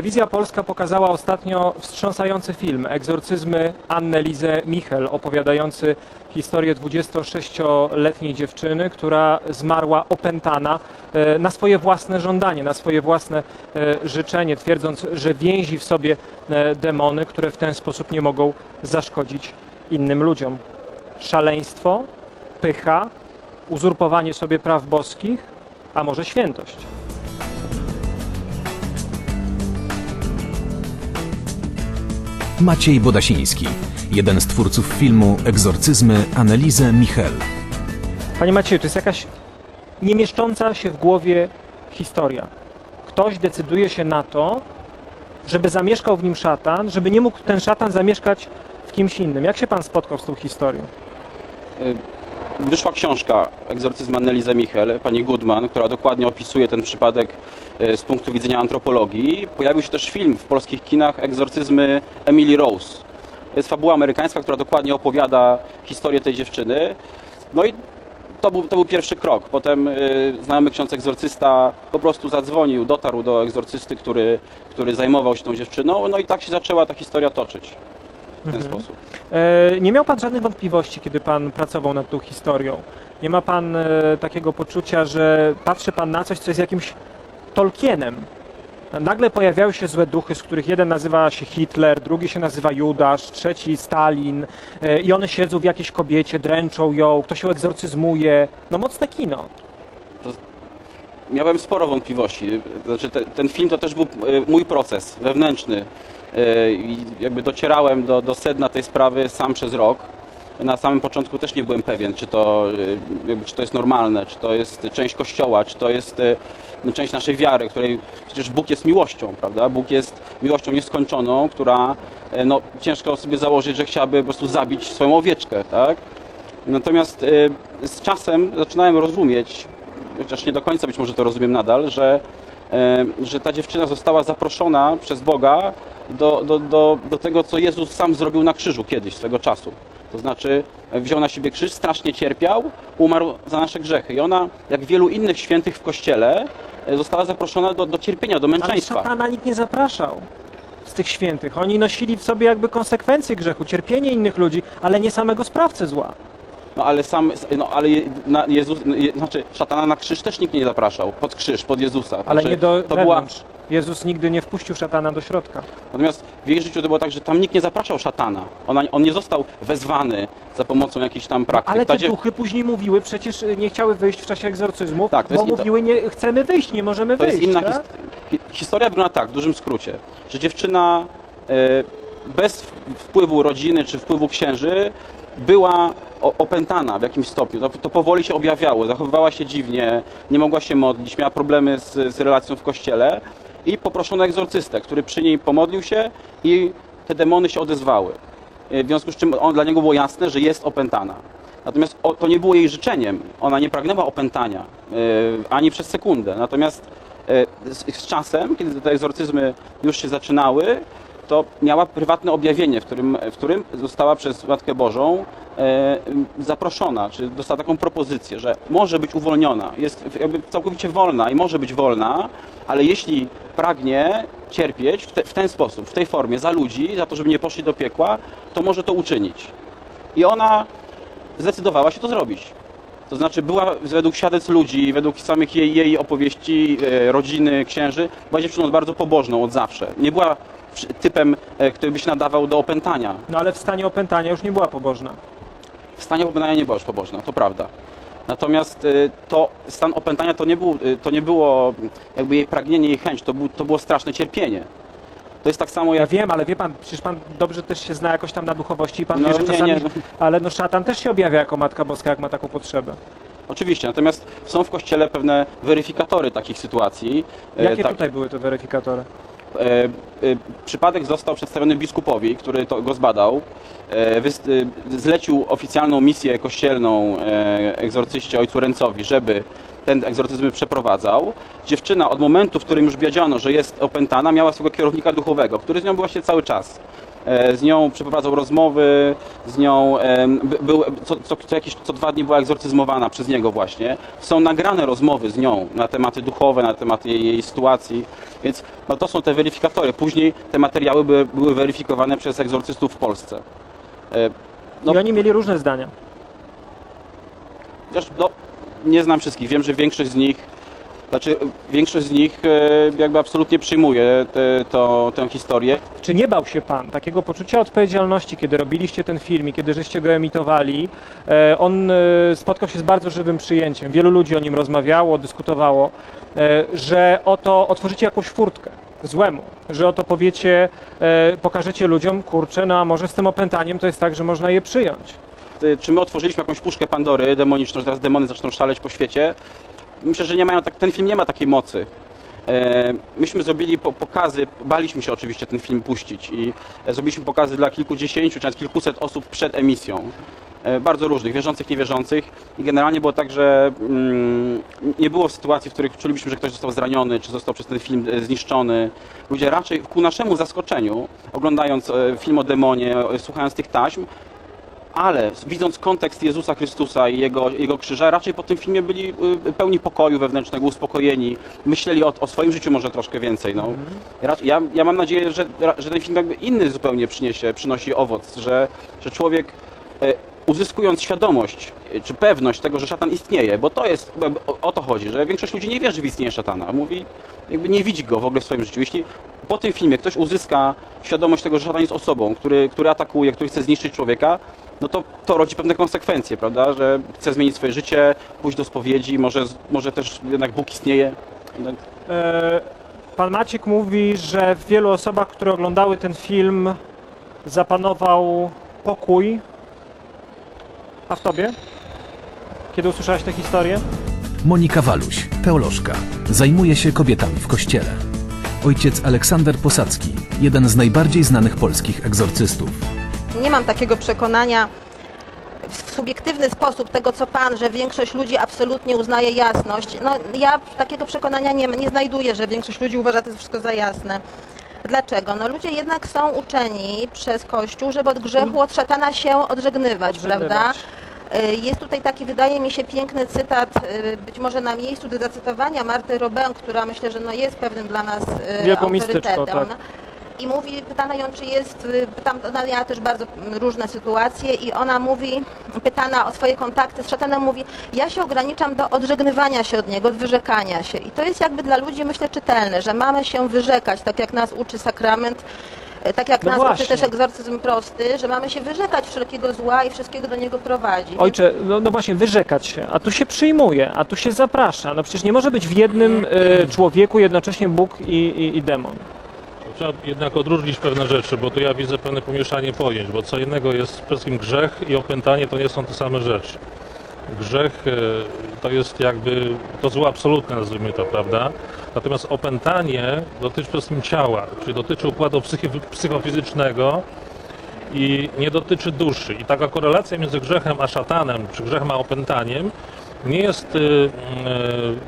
Telewizja Polska pokazała ostatnio wstrząsający film Egzorcyzmy Anny Lizy Michel, opowiadający historię 26-letniej dziewczyny, która zmarła opętana e, na swoje własne żądanie, na swoje własne e, życzenie, twierdząc, że więzi w sobie e, demony, które w ten sposób nie mogą zaszkodzić innym ludziom. Szaleństwo, pycha, uzurpowanie sobie praw boskich, a może świętość. Maciej Bodasiński, jeden z twórców filmu Egzorcyzmy Annelise Michel. Panie Macieju, to jest jakaś niemieszcząca się w głowie historia. Ktoś decyduje się na to, żeby zamieszkał w nim szatan, żeby nie mógł ten szatan zamieszkać w kimś innym. Jak się pan spotkał z tą historią? Wyszła książka Egzorcyzm Annelize Michel, pani Goodman, która dokładnie opisuje ten przypadek e, z punktu widzenia antropologii. Pojawił się też film w polskich kinach Egzorcyzmy Emily Rose. Jest fabuła amerykańska, która dokładnie opowiada historię tej dziewczyny. No i to był, to był pierwszy krok. Potem y, znajomy ksiądz egzorcysta po prostu zadzwonił, dotarł do egzorcysty, który, który zajmował się tą dziewczyną. No i tak się zaczęła ta historia toczyć w ten sposób. E, nie miał pan żadnych wątpliwości, kiedy pan pracował nad tą historią. Nie ma pan e, takiego poczucia, że patrzy pan na coś, co jest jakimś Tolkienem. Nagle pojawiają się złe duchy, z których jeden nazywa się Hitler, drugi się nazywa Judasz, trzeci Stalin e, i one siedzą w jakiejś kobiecie, dręczą ją, ktoś ją egzorcyzmuje. No mocne kino. Miałem sporo wątpliwości. Znaczy, te, ten film to też był mój proces wewnętrzny. E, I jakby docierałem do, do sedna tej sprawy sam przez rok. Na samym początku też nie byłem pewien, czy to, e, jakby, czy to jest normalne, czy to jest część Kościoła, czy to jest e, no, część naszej wiary, której przecież Bóg jest miłością, prawda? Bóg jest miłością nieskończoną, która no, ciężko sobie założyć, że chciałaby po prostu zabić swoją owieczkę, tak? Natomiast z czasem zaczynałem rozumieć, chociaż nie do końca być może to rozumiem nadal, że, że ta dziewczyna została zaproszona przez Boga do, do, do, do tego, co Jezus sam zrobił na krzyżu kiedyś, swego czasu. To znaczy wziął na siebie krzyż, strasznie cierpiał, umarł za nasze grzechy. I ona, jak wielu innych świętych w Kościele, e, została zaproszona do, do cierpienia, do Ale męczeństwa. szatana nikt nie zapraszał z tych świętych. Oni nosili w sobie jakby konsekwencje grzechu, cierpienie innych ludzi, ale nie samego sprawcę zła. No ale sam, no ale Je- na Jezus, no, je- znaczy szatana na krzyż też nikt nie zapraszał, pod krzyż, pod Jezusa. Ale Znaczy, nie do to była. Jezus nigdy nie wpuścił szatana do środka. Natomiast w jej życiu to było tak, że tam nikt nie zapraszał szatana. Ona, on nie został wezwany za pomocą jakichś tam praktyk. Ale te dziew- duchy później mówiły, przecież y, nie chciały wyjść w czasie egzorcyzmu, Tak, bo jest- mówiły, nie chcemy wyjść, nie możemy To jest wyjść. inna tak? his- hi- historia. Wygląda tak, w dużym skrócie, że dziewczyna e, bez wpływu rodziny czy wpływu księży była opętana w jakimś stopniu. To, powoli się objawiało. Zachowywała się dziwnie, nie mogła się modlić, miała problemy z, z relacją w kościele i poproszono egzorcystę, który przy niej pomodlił się i te demony się odezwały. E, W związku z czym on, dla niego było jasne, że jest opętana. Natomiast o, to nie było jej życzeniem. Ona nie pragnęła opętania e, ani przez sekundę. Natomiast e, z, z czasem, kiedy te egzorcyzmy już się zaczynały, to miała prywatne objawienie, w którym, w którym została przez Matkę Bożą e, zaproszona, czy dostała taką propozycję, że może być uwolniona, jest jakby całkowicie wolna i może być wolna, ale jeśli pragnie cierpieć w, te, w ten sposób, w tej formie za ludzi, za to, żeby nie poszli do piekła, to może to uczynić. I ona zdecydowała się to zrobić. To znaczy była według świadectw ludzi, według samych jej, jej opowieści, e, rodziny, księży, była dziewczyną bardzo pobożną od zawsze. Nie była typem, e, który by się nadawał do opętania. No ale w stanie opętania już nie była pobożna. W stanie opętania nie była już pobożna, to prawda. Natomiast e, to stan opętania to nie, był, e, to nie było jakby jej pragnienie, jej chęć, to, był, to było straszne cierpienie. To jest tak samo Ja jak... wiem, ale wie pan, przecież pan dobrze też się zna jakoś tam na duchowości i pan No wie, że nie, czasami... nie. Ale no szatan też się objawia jako Matka Boska, jak ma taką potrzebę. Oczywiście, natomiast są w Kościele pewne weryfikatory takich sytuacji. Jakie tak- tutaj były te weryfikatory? E, e, Przypadek został przedstawiony biskupowi, który to go zbadał. E, Zlecił oficjalną misję kościelną egzorcyście ojcu Ręcowi, żeby ten egzorcyzm przeprowadzał. Dziewczyna od momentu, w którym już wiedziano, że jest opętana, miała swojego kierownika duchowego, który z nią był właśnie cały czas. E, z nią przeprowadzał rozmowy, z nią by- był, co, co, co, jakieś, co dwa dni była egzorcyzmowana przez niego właśnie. Są nagrane rozmowy z nią na tematy duchowe, na tematy jej, jej sytuacji, więc no, to są te weryfikatory. Później te materiały były, były weryfikowane przez egzorcystów w Polsce. E, No. I oni mieli różne zdania. Chociaż, no, nie znam wszystkich. Wiem, że większość z nich, znaczy większość z nich e, jakby absolutnie przyjmuje te, to, tę historię. Czy nie bał się pan takiego poczucia odpowiedzialności, kiedy robiliście ten film i kiedy żeście go emitowali? E, On e, spotkał się z bardzo żywym przyjęciem. Wielu ludzi o nim rozmawiało, dyskutowało, że oto otworzycie jakąś furtkę złemu, że oto powiecie, pokażecie ludziom, kurczę, no a może z tym opętaniem to jest tak, że można je przyjąć. Czy my otworzyliśmy jakąś puszkę Pandory demoniczną, że teraz demony zaczną szaleć po świecie? Myślę, że nie mają tak, ten film nie ma takiej mocy. E, Myśmy zrobili po- pokazy, baliśmy się oczywiście ten film puścić i e, zrobiliśmy pokazy dla kilkudziesięciu, czy nawet kilkuset osób przed emisją. E, Bardzo różnych, wierzących, niewierzących. I generalnie było tak, że mm, nie było sytuacji, w których czulibyśmy, że ktoś został zraniony, czy został przez ten film zniszczony. Ludzie raczej ku naszemu zaskoczeniu, oglądając film o demonie, słuchając tych taśm, ale widząc kontekst Jezusa Chrystusa i Jego, Jego krzyża, raczej po tym filmie byli y, pełni pokoju wewnętrznego, uspokojeni, myśleli o, o swoim życiu może troszkę więcej. No. Raczej- Ja, ja mam nadzieję, że, że ten film jakby inny zupełnie przyniesie, przynosi owoc, że, że człowiek e, uzyskując świadomość e, czy pewność tego, że szatan istnieje, bo to jest, o to chodzi, że większość ludzi nie wierzy w istnienie szatana, mówi, jakby nie widzi go w ogóle w swoim życiu. Jeśli po tym filmie ktoś uzyska świadomość tego, że szatan jest osobą, który, który atakuje, który chce zniszczyć człowieka, no to to rodzi pewne konsekwencje, prawda, że chce zmienić swoje życie, pójść do spowiedzi, może, może też jednak Bóg istnieje. E, Pan Maciek mówi, że w wielu osobach, które oglądały ten film, zapanował pokój. A w tobie? Kiedy usłyszałeś tę historię? Monika Waluś, teolożka, zajmuje się kobietami w kościele. Ojciec Aleksander Posadzki, jeden z najbardziej znanych polskich egzorcystów. Nie mam takiego przekonania w subiektywny sposób tego, co Pan, że większość ludzi absolutnie uznaje jasność. No, ja takiego przekonania nie, nie znajduję, że większość ludzi uważa to wszystko za jasne. Dlaczego? No ludzie jednak są uczeni przez Kościół, żeby od grzechu, od szatana się odżegnywać, prawda? Odżegnywać. Y, Jest tutaj taki, wydaje mi się, piękny cytat, y, być może na miejscu do zacytowania Marty Robin, która myślę, że no jest pewnym dla nas y, Wielką autorytetem. tak. I mówi, pytana ją, czy jest, y, pytam, ona miała też bardzo mm, różne sytuacje i ona mówi, pytana o swoje kontakty z szatanem, mówi, ja się ograniczam do odżegnywania się od niego, od wyrzekania się. I to jest jakby dla ludzi, myślę, czytelne, że mamy się wyrzekać, tak jak nas uczy sakrament, y, tak jak No nas właśnie. uczy też egzorcyzm prosty, że mamy się wyrzekać wszelkiego zła i wszystkiego do niego prowadzi. Ojcze, no, no właśnie, wyrzekać się, a tu się przyjmuje, a tu się zaprasza. No przecież nie może być w jednym e, człowieku jednocześnie Bóg i, i, i demon. Trzeba jednak odróżnić pewne rzeczy, bo tu ja widzę pewne pomieszanie pojęć, bo co innego jest przede wszystkim grzech i opętanie to nie są te same rzeczy. Grzech e, to jest jakby to zło absolutne, nazwijmy to, prawda? Natomiast opętanie dotyczy przede wszystkim ciała, czyli dotyczy układu psychofizycznego i nie dotyczy duszy. I taka korelacja między grzechem a szatanem, czy grzechem a opętaniem, nie jest, y, y,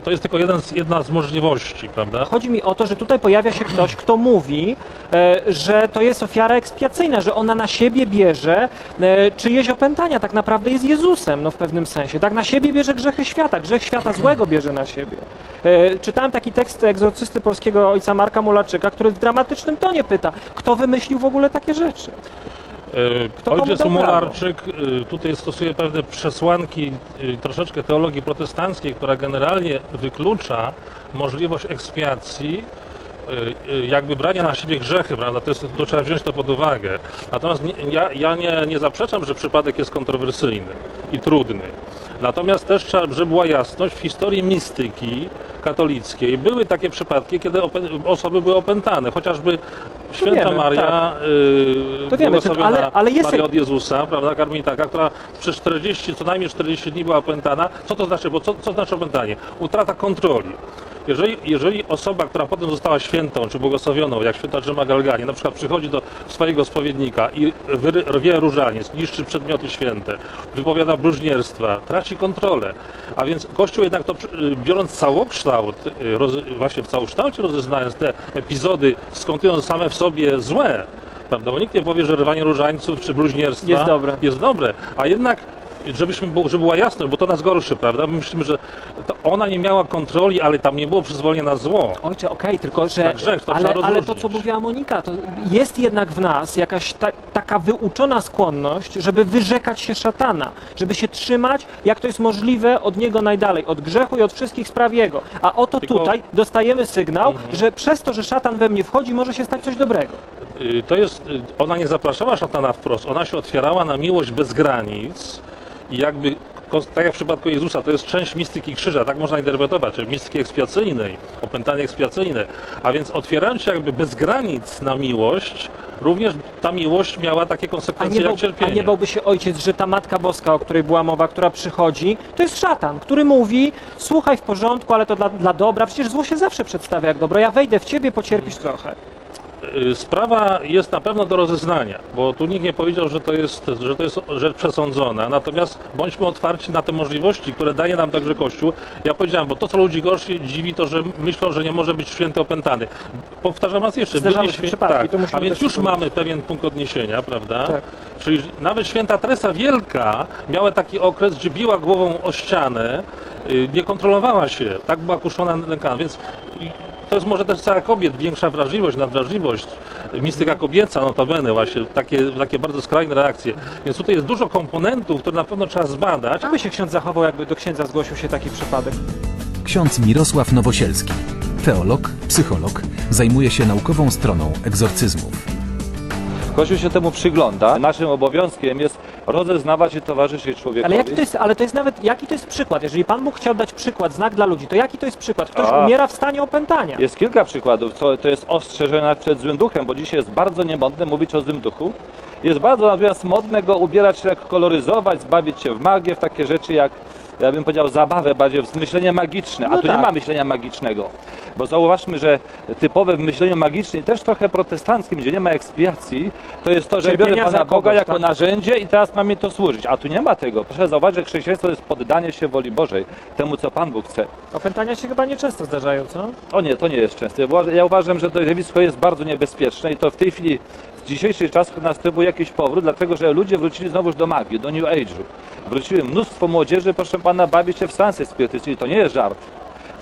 to jest tylko jeden z, jedna z możliwości, prawda? Chodzi mi o to, że tutaj pojawia się ktoś, kto mówi, e, że to jest ofiara ekspiacyjna, że ona na siebie bierze e, czyjeś opętania, tak naprawdę jest Jezusem, no w pewnym sensie. Tak na siebie bierze grzechy świata, grzech świata złego bierze na siebie. E, Czytałem taki tekst egzorcysty polskiego ojca Marka Mulaczyka, który w dramatycznym tonie pyta, kto wymyślił w ogóle takie rzeczy? Kto komu Ojciec Mularczyk y, tutaj stosuje pewne przesłanki y, troszeczkę teologii protestanckiej, która generalnie wyklucza możliwość ekspiacji, jakby brania na siebie grzechy, prawda? To, jest, to trzeba wziąć to pod uwagę. Natomiast nie, ja, ja nie, nie zaprzeczam, że przypadek jest kontrowersyjny i trudny. Natomiast też trzeba, żeby była jasność, w historii mistyki katolickiej były takie przypadki, kiedy osoby były opętane, chociażby święta wiemy, Maria, y, To wiemy, ale- ale jest- Maria od Jezusa, prawda, karmitaka, która przez 40, co najmniej 40 dni była opętana. Co to znaczy? Bo co, co znaczy opętanie? Utrata kontroli. Jeżeli, jeżeli osoba, która potem została świętą czy błogosławioną, jak święta Dżema Galgani, na przykład przychodzi do swojego spowiednika i rwie różaniec, niszczy przedmioty święte, wypowiada bluźnierstwa, traci kontrolę. A więc Kościół jednak to, przy- biorąc całokształt, y, roz, właśnie w całokształcie rozeznając te epizody, skądinąd same w sobie złe, prawda? Bo nikt nie powie, że rwanie różańców czy bluźnierstwa Jest dobre. jest dobre. A jednak, żebyśmy, żeby była jasność, bo to nas gorszy, prawda? My myślimy, że to ona nie miała kontroli, ale tam nie było przyzwolenia na zło. Ojcze, okej, tylko że. Grzech, to ale, ale to, co mówiła Monika, to jest jednak w nas jakaś ta, taka wyuczona skłonność, żeby wyrzekać się szatana, żeby się trzymać, jak to jest możliwe, od niego najdalej, od grzechu i od wszystkich spraw jego. A oto Tylko- tutaj dostajemy sygnał, że przez to, że szatan we mnie wchodzi, może się stać coś dobrego. Y, To jest, y, ona nie zapraszała szatana wprost, ona się otwierała na miłość bez granic i jakby, tak jak w przypadku Jezusa, to jest część mistyki krzyża, tak można interpretować, czyli mistyki ekspiacyjnej, opętanie ekspiacyjne. A więc otwierając się jakby bez granic na miłość, również ta miłość miała takie A konsekwencje nie, jak bał, a cierpienie. nie bałby się ojciec, że ta Matka Boska, o której była mowa, która przychodzi, to jest szatan, który mówi, słuchaj w porządku, ale to dla, dla dobra, przecież zło się zawsze przedstawia jak dobro, ja wejdę w ciebie, pocierpisz trochę. Y, Sprawa jest na pewno do rozeznania, bo tu nikt nie powiedział, że to jest, że to jest rzecz przesądzona. Natomiast bądźmy otwarci na te możliwości, które daje nam także Kościół. Ja powiedziałem, bo to, co ludzi gorszy dziwi, to, że myślą, że nie może być święty opętany. Powtarzam raz jeszcze. Byli się świę- przypadki, tak, A więc już mamy pewien punkt odniesienia, prawda? Tak. Czyli nawet święta Teresa Wielka miała taki okres, gdzie biła głową o ścianę, y, nie kontrolowała się, tak była kuszona nękana, więc to jest może też cała kobiet, większa wrażliwość, nadwrażliwość, mistyka kobieca, notabene właśnie, takie, takie bardzo skrajne reakcje. Więc tutaj jest dużo komponentów, które na pewno trzeba zbadać. A by się ksiądz zachował, jakby do księdza zgłosił się taki przypadek? Ksiądz Mirosław Nowosielski, teolog, psycholog, zajmuje się naukową stroną egzorcyzmów. Kościół się temu przygląda. Naszym obowiązkiem jest rozeznawać i towarzyszyć człowiekowi. Ale, jaki to jest, ale to jest nawet, jaki to jest przykład? Jeżeli Pan Bóg chciał dać przykład, znak dla ludzi, to jaki to jest przykład? Ktoś A. umiera w stanie opętania. Jest kilka przykładów, co to jest ostrzeżenie przed złym duchem, bo dzisiaj jest bardzo niemodne mówić o złym duchu. Jest bardzo natomiast modne go ubierać jak koloryzować, zbawić się w magię, w takie rzeczy jak, ja bym powiedział, zabawę, bardziej w myślenie magiczne. A No tu tak. nie ma myślenia magicznego. Bo zauważmy, że typowe w myśleniu magicznym, też trochę protestanckim, gdzie nie ma ekspiacji, to jest to, że biorę Pana Boga jako tak? narzędzie i teraz ma mi to służyć. A tu nie ma tego. Proszę zauważyć, że chrześcijaństwo jest poddanie się woli Bożej, temu co Pan Bóg chce. Opętania się chyba nieczęsto zdarzają, co? O nie, to nie jest częste. Ja uważam- że to zjawisko jest bardzo niebezpieczne i to w tej chwili, w dzisiejszych czasach następuje jakiś powrót, dlatego że ludzie wrócili znowuż do magii, do New Age'u. Wróciły mnóstwo młodzieży, proszę pana, bawi się w seanse spirytystyczne. To nie jest żart.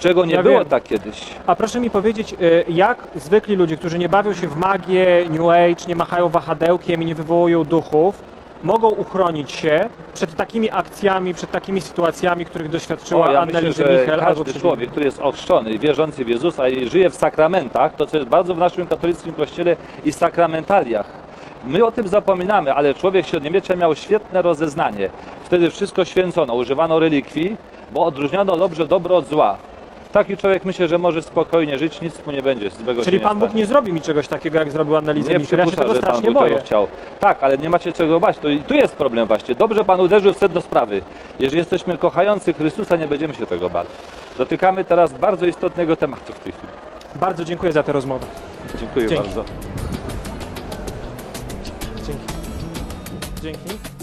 Czego nie Ja było wiem. tak kiedyś. A proszę mi powiedzieć, y, jak zwykli ludzie, którzy nie bawią się w magię, New Age, nie machają wahadełkiem i nie wywołują duchów, mogą uchronić się przed takimi akcjami, przed takimi sytuacjami, których doświadczyła O, ja Anna myślę, że Michel każdy człowiek, który jest ochrzczony, wierzący w Jezusa i żyje w sakramentach, to co jest bardzo w naszym katolickim kościele i sakramentaliach. My o tym zapominamy, ale człowiek średniowiecza miał świetne rozeznanie. Wtedy wszystko święcono, używano relikwii, bo odróżniano dobrze dobro od zła. Taki człowiek myślę, że może spokojnie żyć, nic mu nie będzie złego Czyli się Pan Bóg nie zrobi mi czegoś takiego, jak zrobił Anna Lizy Nie. Ja się tego że Pan strasznie Bóg tego boję. chciał. Tak, ale nie macie czego bać. To, i tu jest problem właśnie. Dobrze Pan uderzył w sedno sprawy. Jeżeli jesteśmy kochający Chrystusa, nie będziemy się tego bać. Dotykamy teraz bardzo istotnego tematu w tej chwili. Bardzo dziękuję za tę rozmowę. Dziękuję Dzięki. bardzo. Dzięki. Dzięki.